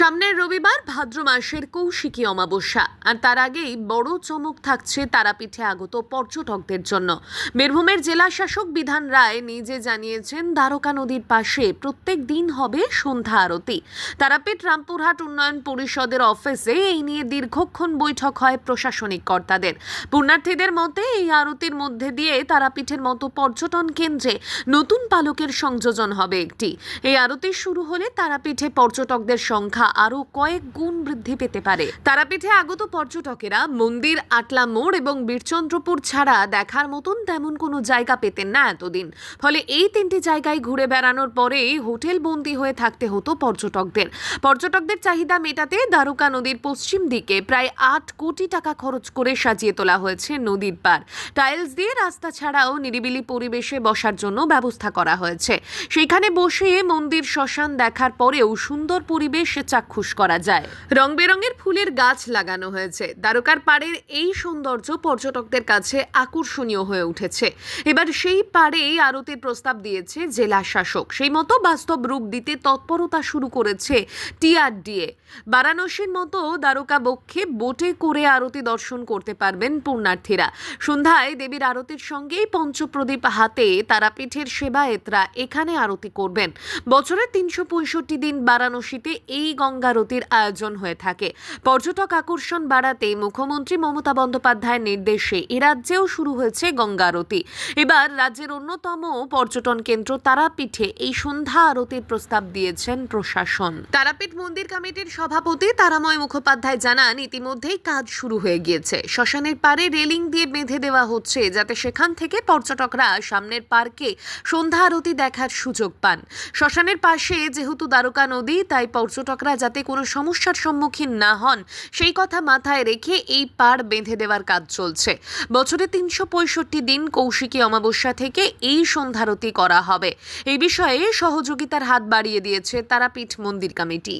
সামনের রবিবার ভাদ্র মাসের কৌশিকী অমাবস্যা। আর তার আগেই বড় চমক থাকছে তারাপীঠে আগত পর্যটকদের জন্য। বীরভূমের জেলা শাসক বিধান রায় নিজে জানিয়েছেন, দ্বারকা নদীর পাশে প্রত্যেক দিন হবে সন্ধ্যা আরতি। তারাপীঠ রামপুরহাট উন্নয়ন পরিষদের অফিসে এই নিয়ে দীর্ঘক্ষণ বৈঠক হয় প্রশাসনিক কর্তাদের। পুণ্যার্থীদের মতে, এই আরতির মধ্যে দিয়ে তারাপীঠের মতো পর্যটন কেন্দ্রে নতুন পালকের সংযোজন হবে একটি। এই আরতি শুরু হলে তারাপীঠে পর্যটকদের সংখ্যা আরও কয়েক গুণ বৃদ্ধি পেতে পারে। তারাপীঠে আগত পর্যটকেরা মন্দির, আটলা মোড় এবং বীরচন্দ্রপুর ছাড়া দেখার মতন তেমন কোনো জায়গা পেতেন না এতদিন। ফলে এই তিনটি জায়গায় ঘুরে বেড়ানোর পরেই হোটেল বন্দি হয়ে থাকতে হতো পর্যটকদের। পর্যটকদের চাহিদা মেটাতে দ্বারকা নদীর পশ্চিম দিকে প্রায় আট কোটি টাকা খরচ করে সাজিয়ে তোলা হয়েছে নদীর পার টাইলস দিয়ে রাস্তা ছাড়াও নিরিবিলি পরিবেশে বসার জন্য ব্যবস্থা করা হয়েছে। সেখানে বসে মন্দির শ্মশান দেখার পরেও সুন্দর পরিবেশ চাক্ষুষ করা যায়। রং বেরঙের ফুলের গাছ লাগানো হয়েছে। দ্বারকার পাড়ের এই সৌন্দর্য পর্যটকদের কাছে আকর্ষণীয় হয়ে উঠেছে। এবার সেই পাড়েই আরতির প্রস্তাব দিয়েছে জেলা শাসক। সেই মতো বাস্তব রূপ দিতে তৎপরতা শুরু করেছে টিআরডিএ। বারাণসীর মতো দ্বারকা বক্ষে বোটে করে আরতি দর্শন করতে পারবেন পুণ্যার্থীরা। সন্ধ্যায় দেবীর আরতির সঙ্গেই পঞ্চপ্রদীপ হাতে তারাপীঠের সেবায়েতরা এখানে আরতি করবেন। বছরের তিনশো পঁয়ষট্টি দিন বারাণসীতে এই গঙ্গারতির আয়োজন হয়ে থাকে। পর্যটক আকর্ষণ বাড়াতে মুখ্যমন্ত্রী মমতা বন্দ্যোপাধ্যায়ের নির্দেশে এ রাজ্যেও শুরু হয়েছে গঙ্গারতি এবার রাজ্যের অন্যতম পর্যটন কেন্দ্র তারাপীঠে এই সন্ধ্যা আরতির প্রস্তাব দিয়েছেন প্রশাসন। তারাপীঠ মন্দির কমিটির সভাপতি তারাময় মুখোপাধ্যায় জানান, ইতিমধ্যেই কাজ শুরু হয়ে গিয়েছে। শ্মশানের পারে রেলিং দিয়ে বেঁধে দেওয়া হচ্ছে যাতে সেখান থেকে পর্যটকরা সামনের পার্কে সন্ধ্যা আরতি দেখার সুযোগ পান। শ্মশানের পাশে যেহেতু দ্বারকা নদী, তাই পর্যটকরা যাতে কোনো সমস্যার সম্মুখীন না হন, সেই কথা মাথায় রেখে এই পাড় বেঁধে দেওয়ার কাজ চলছে। বছরে তিনশো পঁয়ষট্টি দিন কৌশিকী অমাবস্যা থেকে এই সন্ধ্যারতি করা হবে। এই বিষয়ে সহযোগিতার হাত বাড়িয়ে দিয়েছে তারাপীঠ মন্দির কমিটি।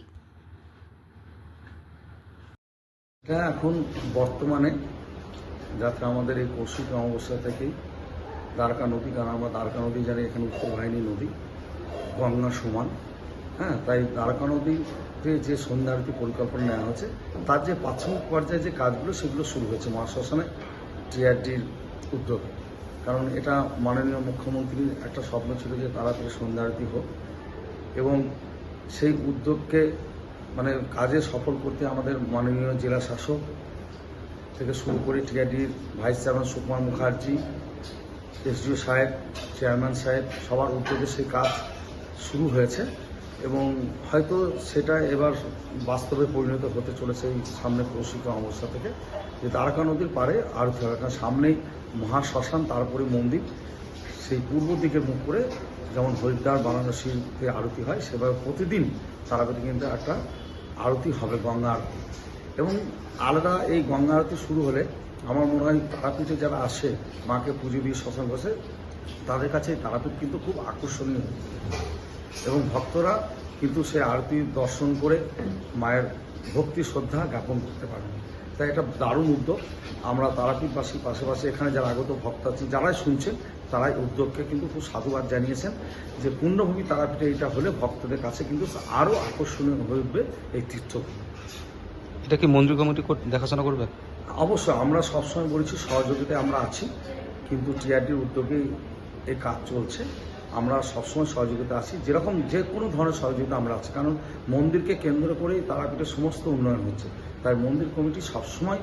এটা এখন বর্তমানে যাতে আমাদের এই কৌশিক অমাবস্যা থেকেই দ্বারকা নদী কারণ আমরা দ্বারকা নদী জানি এখানে উত্তর বাহিনী নদী, গঙ্গা সমান। হ্যাঁ তাই দ্বারকা নদীতে যে সন্ধ্যা আরতি পরিকল্পনা নেওয়া হয়েছে তার যে প্রাথমিক পর্যায়ে যে কাজগুলো, সেগুলো শুরু হয়েছে মহাশ্মশানে টিআরডির উদ্যোগে। কারণ এটা মাননীয় মুখ্যমন্ত্রীর একটা স্বপ্ন ছিল যে তাড়াতাড়ি সন্ধ্যা আরতি হোক এবং সেই উদ্যোগকে মানে কাজে সফল করতে আমাদের মাননীয় জেলা শাসক থেকে শুরু করে টিআরডির vice chairman Sukumar Mukherjee, SDO সাহেব, চেয়ারম্যান সাহেব সবার উদ্যোগে সেই কাজ শুরু হয়েছে। এবং হয়তো সেটা এবার বাস্তবে পরিণত হতে চলেছে এই সামনে কৌশিক অবস্থা থেকে, যে দ্বারকা নদীর পারে আরতি হবে কারণ সামনেই মহাশ্মশান, তারপরে মন্দির, সেই পূর্ব দিকে মুখ করে যেমন হরিদ্বার, বারাণসীতে আরতি হয়, সেভাবে প্রতিদিন তারাপীঠে কিন্তু একটা আরতি হবে, গঙ্গা আরতি। এবং আলাদা এই গঙ্গা আরতি শুরু হলে আমার মনে হয় তারাপীঠে যারা আসে, মাকে পুজো দিয়ে শ্মশান বসে, তাদের কাছে তারাপীঠ কিন্তু খুব আকর্ষণীয়। এবং ভক্তরা কিন্তু সে আরতি দর্শন করে মায়ের ভক্তি শ্রদ্ধা জ্ঞাপন করতে পারেন। তাই এটা দারুণ উদ্যোগ। আমরা তারাপীঠবাসী পাশাপাশি এখানে যারা আগত ভক্ত আছেন যারাই শুনছেন তারাই উদ্যোগকে কিন্তু খুব সাধুবাদ জানিয়েছেন যে পূর্ণভূমি তারাপীঠে এটা হলে ভক্তদের কাছে কিন্তু আরও আকর্ষণীয় হয়ে উঠবে এই তীর্থভূমি। এটা কি মন্দির কমিটি দেখাশোনা করবে? অবশ্যই আমরা সবসময় বলেছি সহযোগিতায় আমরা আছি কিন্তু টিআরডির উদ্যোগে এই কাজ চলছে। আমরা সবসময় সহযোগিতা আছি যেরকম যে কোনো ধরনের সহযোগিতা আমরা আছি কারণ মন্দিরকে কেন্দ্র করেই তারাপীঠের সমস্ত উন্নয়ন হচ্ছে। তাই মন্দির কমিটি সবসময়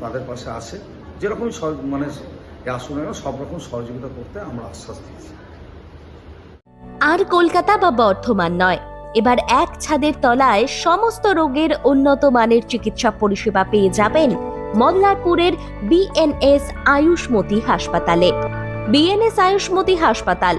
তাদের পাশে আসে। যেরকমই সহ- মানে আসুন সব রকম সহযোগিতা করতে আমরা আশ্বাস দিয়েছি। আর কলকাতা বা বর্ধমান নয়। এবার এক ছাদের তলায় সমস্ত রোগের উন্নত মানের চিকিৎসা পরিষেবা পেয়ে যাবেন মল্লারপুরের বিএনএস আয়ুষ্মতি হাসপাতালে। বিএনএস আয়ুষ্মতি হাসপাতাল